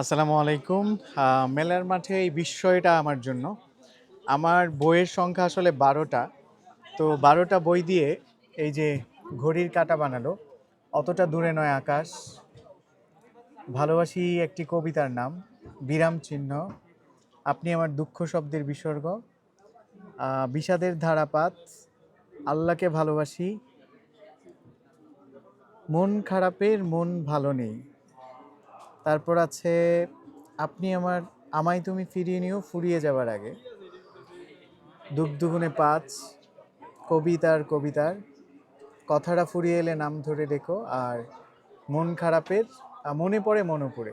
আসসালামু আলাইকুম। মেলার মাঠে এই বিস্ময়টা আমার জন্য। আমার বইয়ের সংখ্যা আসলে বারোটা। তো বারোটা বই দিয়ে এই যে ঘড়ির কাঁটা বানালো, অতটা দূরে নয় আকাশ। ভালোবাসি একটি কবিতার নাম, বিরাম চিহ্ন। আপনি আমার দুঃখ শব্দের বিসর্গ। বিষাদের ধারাপাত, আল্লাহকে ভালোবাসি। মন খারাপের মন ভালো নেই। তারপর আছে, আপনি আমার আমায় তুমি ফিরিয়ে নিও, ফুরিয়ে যাবার আগে। দুগুনে পাঁচ, কবিতার কবিতার। কথাটা ফুরিয়ে এলে নাম ধরে রেখো, আর মন খারাপের মনে পড়ে মনে পড়ে।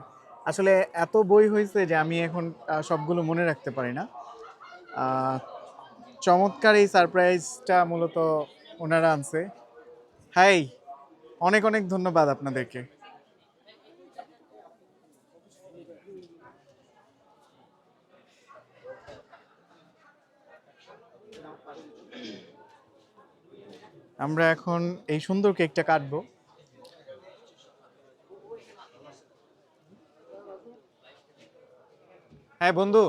আসলে এত বই হয়েছে যে আমি এখন সবগুলো মনে রাখতে পারি না। চমৎকার এই সারপ্রাইজটা মূলত ওনারা আনছে। হাই, অনেক অনেক ধন্যবাদ আপনাদেরকে। আমরা এখন এই সুন্দর কেকটা কাটবো। হ্যাঁ বন্ধু।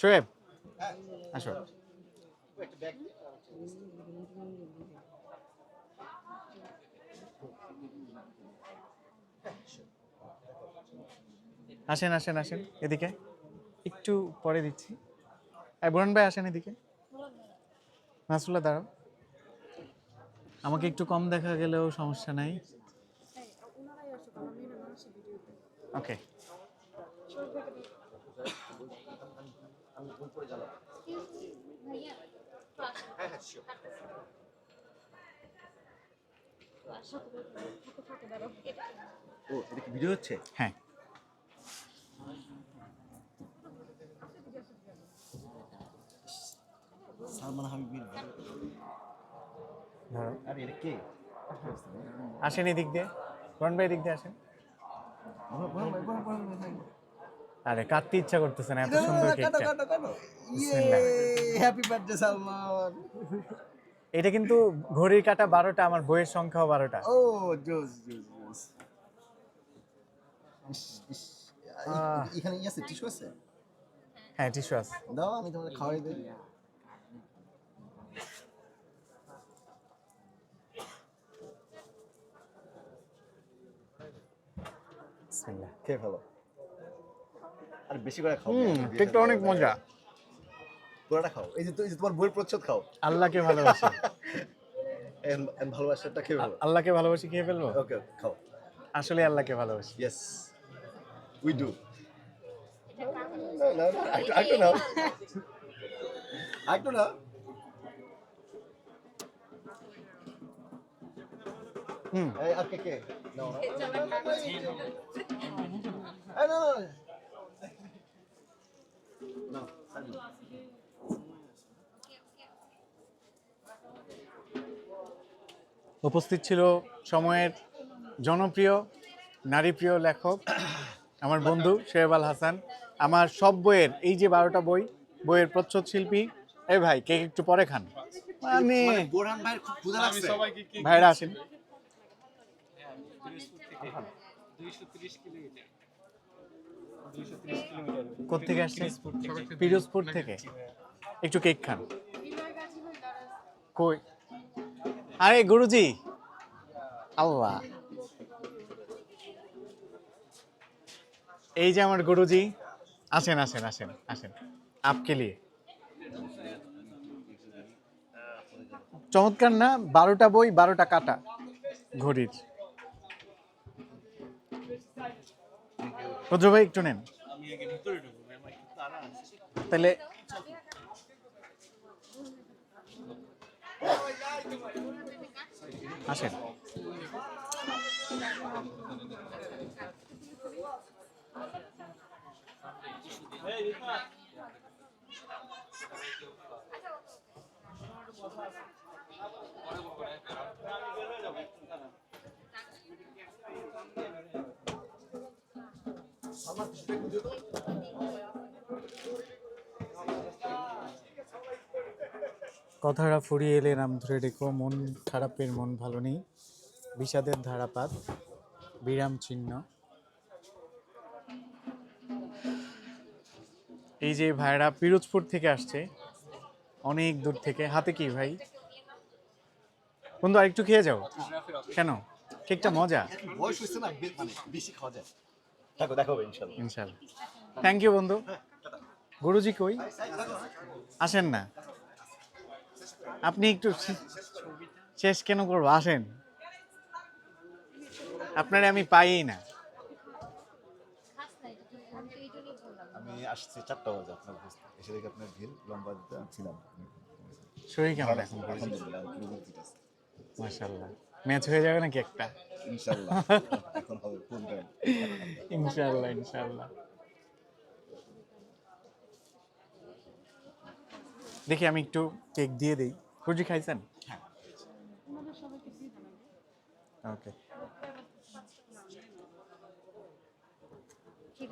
শোয়েব, আসো। আসেন আসেন আসেন, এদিকে। একটু পরে দিচ্ছি। হ্যাঁ বুরান ভাই আসেন এদিকে। নাসুল্লাহ দাঁড়াও আমাকে একটু কম দেখা গেলেও সমস্যা নাই। ওকে ও এটা কি ভিডিও হচ্ছে? হ্যাঁ। সালমান হাবিবির ধরো আরে এটা কে? আসেন এদিক দিয়ে। বুরান ভাই এদিক দিয়ে আসেন। আরে কাটতে ইচ্ছা করতেছে না এত সুন্দর কেকটা। Happy birthday Salman. এটা কিন্তু ঘড়ির কাটা বারোটা আমার বইয়ের সংখ্যাও বারোটা। ও জোস জোস জোস। এখানে আছে টিস্যু আছে? হ্যাঁ টিস্যু আছে। দাও আমি তোমাদের খাওয়াই দিই। বিসমিল্লাহ। খেয়ে ফেলো। আর বেশি করে খাও। হুম কেকটা অনেক মজা। পুরোটা খাও। এই যে তো- এই যে তোমার বইয়ের প্রচ্ছদ খাও। আল্লাহকে ভালোবাসি। ভালোবাসাটা খেয়ে ফেলো। আল্লাহকে ভালোবাসি খেয়ে ফেলব? ওকে খাও। আসলে আল্লাহকে ভালোবাসি। ইয়েস উই ডু একটু নাও। একটু না হুম। আজকে কে নাও উপস্থিত ছিল সময়ের জনপ্রিয় নারীপ্রিয় লেখক আমার বন্ধু শোয়েব আল হাসান আমার সব বইয়ের এই যে বারোটা বই বইয়ের প্রচ্ছদ শিল্পী। এই ভাই কেক একটু পরে খান? মানে ভাইরা আসেন। কোথেকে আসছেন পিরোজপুর থেকে। একটু কেক খান। কই? আরে গুরুজি! আল্লাহ। এই যে আমার গুরুজি। আসেন আসেন আসেন আসেন। আপকে লিয়ে চমৎকার না? বারোটা বই বারোটা কাটা। ঘড়ির। রুদ্র ভাই একটু নেন। তাহলে আসেন। কথাটা ফুরিয়ে এলে নাম ধরে রেখো, মন খারাপের মন ভালো নেই, বিষাদের ধারাপাত, বিরাম চিহ্ন। এই যে ভাইরা পিরোজপুর থেকে আসছে, অনেক দূর থেকে। হাতে কি ভাই? বন্ধু, আরেকটু খেয়ে যাও। কেন? কেকটা মজা? বয়স হচ্ছে না মানে বেশি খাওয়া যায়। দেখো দেখো ইনশাল্লাহ। ইনশাল্লাহ। থ্যাংক ইউ বন্ধু। গুরুজি কই? আসেন না। আপনি একটু শেষ কেন করব? আসেন। আপনারে আমি পাইই না। আমি আসছি চারটা বাজে আপনার এসে দেখে আপনার ভিড় লম্বা ছিলাম। শরীর কেমন? এখন ম্যাচ হয়ে যাবে নাকি একটা? ইনশাল্লাহ এখন হবে ফুল টাইম ইনশাল্লাহ ইনশাল্লাহ দেখি আমি একটু কেক দিয়ে দিই। সুজি খাইছেন? হ্যাঁ। ওকে। ঠিক